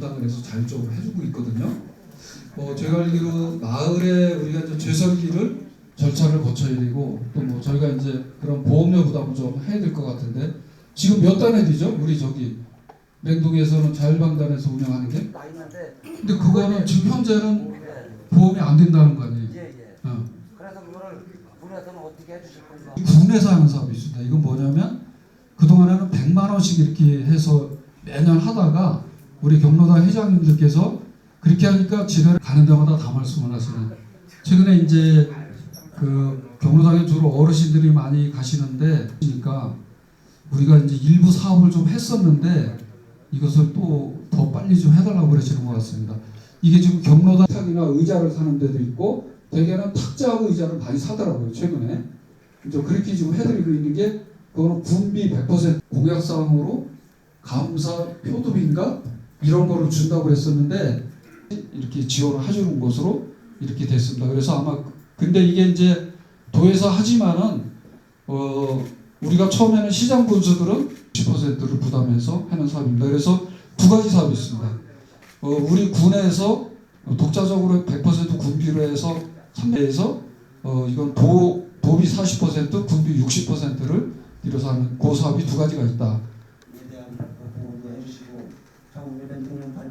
담당을 해서 잘 좀 해주고 있거든요. 어, 제가 알기로 마을에 우리가 이제 죄설기를 절차를 거쳐야 되고 또 뭐 저희가 이제 그런 보험료 부담을 좀 해야 될 것 같은데 지금 몇 단에 되죠? 우리 저기 맹동에서는 자율방단에서 운영하는 게 근데 그거는 지금 현재는 예, 보험이 안 된다는 거 아니에요? 예, 예. 어. 군에서 하는 사업이 있습니다. 이건 뭐냐면 그동안에는 100만 원씩 이렇게 해서 매년 하다가 우리 경로당 회장님들께서 그렇게 하니까 집에 가는 데마다 다 말씀을 하시는 최근에 이제 그 경로당에 주로 어르신들이 많이 가시는데 그러니까 우리가 이제 일부 사업을 좀 했었는데 이것을 또 더 빨리 좀 해달라고 그러시는 것 같습니다. 이게 지금 경로당 탁이나 의자를 사는 데도 있고 대개는 탁자하고 의자를 많이 사더라고요 최근에. 이제 그렇게 지금 해드리고 있는 게 그거는 군비 100% 공약 사항으로 감사 표도비인가 이런 거를 준다고 그랬었는데 이렇게 지원을 해주는 것으로 이렇게 됐습니다. 그래서 아마 근데 이게 이제 도에서 하지만은 어 우리가 처음에는 시장 분수들은 10%를 부담해서 하는 사업입니다. 그래서 두 가지 사업이 있습니다. 어 우리 군에서 독자적으로 100% 군비로 해서 참여해서 어 이건 도 도비 40% 군비 60%를 들여서 하는 그 사업이 두 가지가 있다. 에 대한 보호도 해주시고 정부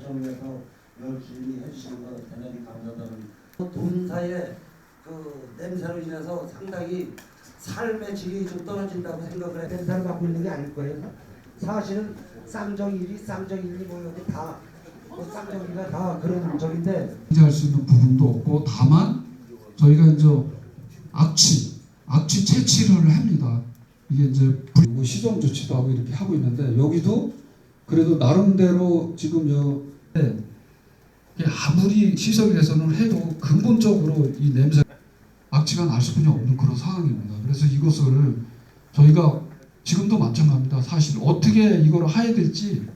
발전을 위해서 열심히 해주시는 거 대단히 감사드립니다. 돈사의 그 냄새로 인해서 상당히 삶의 질이 좀 떨어진다고 생각을 해요. 냄새를 갖고 있는 게 아닐 거예요. 사실은 쌍정일이 쌍정일이 뭐 여기 다 뭐 쌍정일이가 다 그런 적인데 인지할 수 있는 부분도 없고 다만 저희가 이제 악취, 악취 채취를 합니다. 이게 이제 시정 조치도 하고 이렇게 하고 있는데 여기도 그래도 나름대로 지금 여 네, 아무리 시설에서는 해도 근본적으로 이 냄새 악취가 날 수뿐이 없는 그런 상황입니다. 그래서 이것을 저희가 지금도 마찬가지입니다. 사실 어떻게 이걸 해야 될지